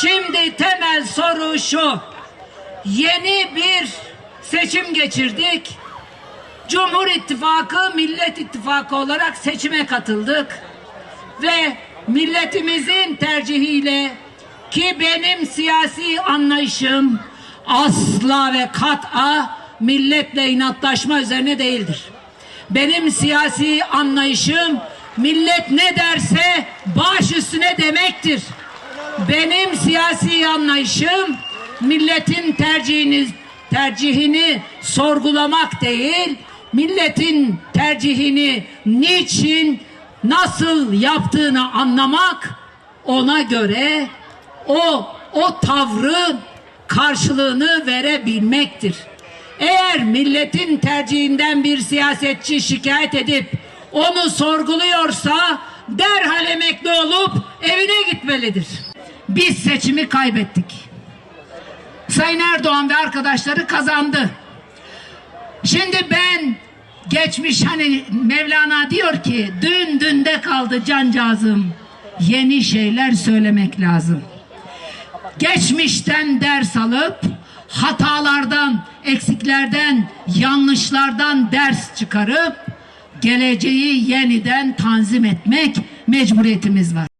Şimdi temel soru şu. Yeni bir seçim geçirdik. Cumhur İttifakı, Millet İttifakı olarak seçime katıldık. Ve milletimizin tercihiyle ki benim siyasi anlayışım asla ve kat'a milletle inatlaşma üzerine değildir. Benim siyasi anlayışım millet ne derse baş üstüne demektir. Benim siyasi anlayışım milletin tercihini tercihini sorgulamak değil, milletin tercihini niçin, nasıl yaptığını anlamak, ona göre o o tavrı karşılığını verebilmektir. Eğer milletin tercihinden bir siyasetçi şikayet edip onu sorguluyorsa derhal emekli olup evine gitmelidir. Biz seçimi kaybettik. Sayın Erdoğan ve arkadaşları kazandı. Şimdi ben geçmiş hani Mevlana diyor ki dün dünde kaldı cancağızım. Yeni şeyler söylemek lazım. Geçmişten ders alıp hatalardan, eksiklerden, yanlışlardan ders çıkarıp geleceği yeniden tanzim etmek mecburiyetimiz var.